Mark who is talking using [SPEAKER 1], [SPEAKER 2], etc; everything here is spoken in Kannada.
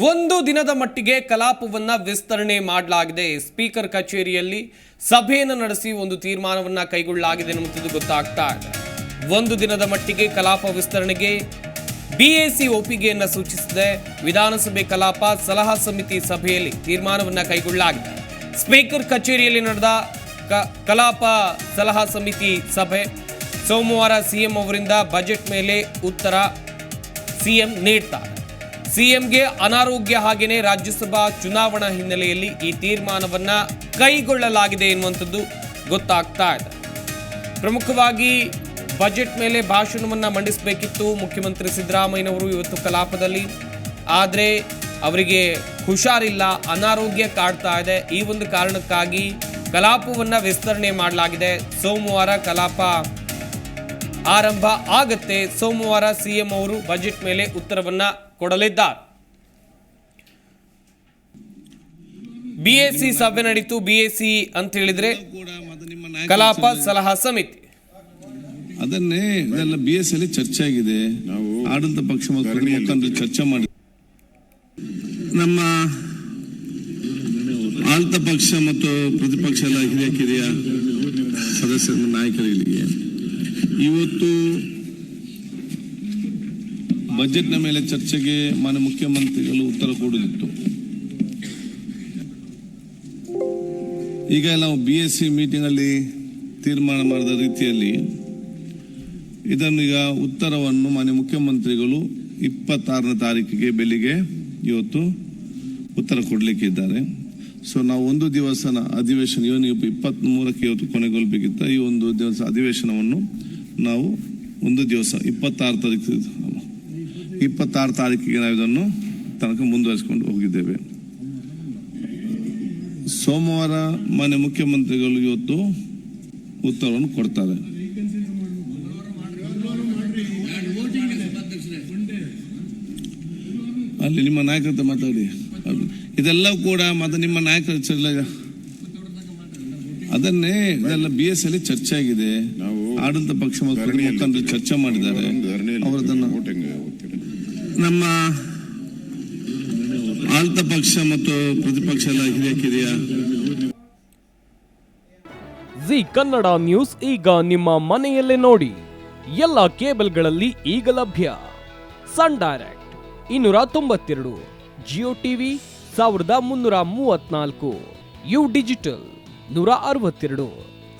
[SPEAKER 1] ಒಂದು ದಿನದ ಮಟ್ಟಿಗೆ ಕಲಾಪವನ್ನು ವಿಸ್ತರಣೆ ಮಾಡಲಾಗಿದೆ. ಸ್ಪೀಕರ್ ಕಚೇರಿಯಲ್ಲಿ ಸಭೆಯನ್ನು ನಡೆಸಿ ಒಂದು ತೀರ್ಮಾನವನ್ನು ಕೈಗೊಳ್ಳಲಾಗಿದೆ ಎನ್ನುವಂಥದ್ದು ಗೊತ್ತಾಗ್ತಾ ಒಂದು ದಿನದ ಮಟ್ಟಿಗೆ ಕಲಾಪ ವಿಸ್ತರಣೆಗೆ ಬಿಎಸಿ ಒಪ್ಪಿಗೆಯನ್ನು ಸೂಚಿಸಿದೆ. ವಿಧಾನಸಭೆ ಕಲಾಪ ಸಲಹಾ ಸಮಿತಿ ಸಭೆಯಲ್ಲಿ ತೀರ್ಮಾನವನ್ನು ಕೈಗೊಳ್ಳಲಾಗಿದೆ. ಸ್ಪೀಕರ್ ಕಚೇರಿಯಲ್ಲಿ ನಡೆದ ಕಲಾಪ ಸಲಹಾ ಸಮಿತಿ ಸಭೆ ಸೋಮವಾರ ಸಿಎಂ ಅವರಿಂದ ಬಜೆಟ್ ಮೇಲೆ ಉತ್ತರ ಸಿಎಂ ನೀಡ್ತಾರೆ. ಸಿಎಂಗೆ ಅನಾರೋಗ್ಯ ಹಾಗೆಯೇ ರಾಜ್ಯಸಭಾ ಚುನಾವಣಾ ಹಿನ್ನೆಲೆಯಲ್ಲಿ ಈ ತೀರ್ಮಾನವನ್ನ ಕೈಗೊಳ್ಳಲಾಗಿದೆ ಎನ್ನುವಂಥದ್ದು ಗೊತ್ತಾಗ್ತಾ ಇದೆ. ಪ್ರಮುಖವಾಗಿ ಬಜೆಟ್ ಮೇಲೆ ಭಾಷಣವನ್ನು ಮಂಡಿಸಬೇಕಿತ್ತು ಮುಖ್ಯಮಂತ್ರಿ ಸಿದ್ದರಾಮಯ್ಯನವರು ಇವತ್ತು ಕಲಾಪದಲ್ಲಿ. ಆದರೆ ಅವರಿಗೆ ಹುಷಾರಿಲ್ಲ, ಅನಾರೋಗ್ಯ ಕಾಡ್ತಾ ಇದೆ. ಈ ಒಂದು ಕಾರಣಕ್ಕಾಗಿ ಕಲಾಪವನ್ನು ವಿಸ್ತರಣೆ ಮಾಡಲಾಗಿದೆ. ಸೋಮವಾರ ಕಲಾಪ ಆರಂಭ ಆಗುತ್ತೆ. ಸೋಮವಾರ ಸಿಎಂ ಅವರು ಬಜೆಟ್ ಮೇಲೆ ಉತ್ತರವನ್ನ ಕೊಡಲಿದ್ದಾರೆ. ಬಿಎಸ್ಸಿ ಸಭೆ ನಡೀತು. ಬಿಎಸ್ಸಿ ಅಂತ ಹೇಳಿದ್ರೆ ಕಲಾಪ ಸಲಹಾ ಸಮಿತಿ.
[SPEAKER 2] ಅದನ್ನೇ ಇದೆಲ್ಲ ಬಿಎಸ್ಸಿ ಅಲ್ಲಿ ಚರ್ಚೆ ಆಗಿದೆ. ಆಡಳಿತ ಪಕ್ಷ ಮುಖಂಡರು ಚರ್ಚೆ. ಮಾಡಿ ನಮ್ಮ ಆಡಳಿತ ಪಕ್ಷ ಮತ್ತು ಪ್ರತಿಪಕ್ಷ ಎಲ್ಲ ಹಿರಿಯ ಕಿರಿಯ ಸದಸ್ಯರ ನಾಯಕರಿಗೆ ಇವತ್ತು ಬಜೆಟ್ನ ಮೇಲೆ ಚರ್ಚೆಗೆ ಮಾನ್ಯ ಮುಖ್ಯಮಂತ್ರಿಗಳು ಉತ್ತರ ಕೊಡುತ್ತಿತ್ತು. ಈಗ ನಾವು ಬಿ ಎಸ್ ಸಿ ಮೀಟಿಂಗ್ ಅಲ್ಲಿ ತೀರ್ಮಾನ ಮಾಡಿದ ರೀತಿಯಲ್ಲಿ ಇದನ್ನೀಗ ಉತ್ತರವನ್ನು ಮಾನ್ಯ ಮುಖ್ಯಮಂತ್ರಿಗಳು ಇಪ್ಪತ್ತಾರನೇ ತಾರೀಕಿಗೆ ಬೆಳಿಗ್ಗೆ ಇವತ್ತು ಉತ್ತರ ಕೊಡಲಿಕ್ಕೆ ಇದ್ದಾರೆ ಸೊ ನಾವು ಒಂದು ದಿವಸನ ಅಧಿವೇಶನ ಇವನು ಇಪ್ಪತ್ತ್ ಮೂರಕ್ಕೆ ಇವತ್ತು ಕೊನೆಗೊಳ್ಳಬೇಕಿತ್ತ ಈ ಒಂದು ದಿವಸ ಅಧಿವೇಶನವನ್ನು ನಾವು ಒಂದು ದಿವಸ, ಇಪ್ಪತ್ತಾರು ತಾರೀಕು ಇಪ್ಪತ್ತಾರು ತಾರೀಕಿಗೆ ನಾವು ಇದನ್ನು ತನಕ ಮುಂದುವರಿಸಿಕೊಂಡು ಹೋಗಿದ್ದೇವೆ. ಸೋಮವಾರ ಮಾನ್ಯ ಮುಖ್ಯಮಂತ್ರಿಗಳು ಇವತ್ತು ಉತ್ತರವನ್ನು ಕೊಡ್ತಾರೆ. ಅಲ್ಲಿ ನಿಮ್ಮ ನಾಯಕರ ಮಾತಾಡಿ. ಇದೆಲ್ಲ ಕೂಡ ಮತ್ತೆ ನಿಮ್ಮ ನಾಯಕರ ಚರ್ಚೆ ಅದನ್ನೇ, ಇದೆಲ್ಲ ಬಿ ಎಸ್ ಅಲ್ಲಿ ಚರ್ಚೆ ಆಗಿದೆ ಆಡಳಿತ ಪಕ್ಷ ಮತ್ತು ಮುಖಂಡರು ಚರ್ಚೆ ಮಾಡಿದ್ದಾರೆ. ಅವರದನ್ನ ನಮ್ಮ ಆಡಳಿತ ಪಕ್ಷ ಮತ್ತು ಪ್ರತಿಪಕ್ಷ ಎಲ್ಲ ಹಿರಿಯ ಕಿರಿಯ
[SPEAKER 3] ಜಿ ಕನ್ನಡ ನ್ಯೂಸ್ ಈಗ ನಿಮ್ಮ ಮನೆಯಲ್ಲೇ ನೋಡಿ. ಎಲ್ಲ ಕೇಬಲ್ಗಳಲ್ಲಿ ಈಗ ಲಭ್ಯ. ಸನ್ ಡೈರೆಕ್ಟ್ ಇನ್ನೂರ ತೊಂಬತ್ತೆರಡು ಜಿಯೋ ಟಿವಿ ಸಾವಿರದ ಮುನ್ನೂರ ಮೂವತ್ನಾಲ್ಕು ಯು ಡಿಜಿಟಲ್ ನೂರ ಅರವತ್ತೆರಡು.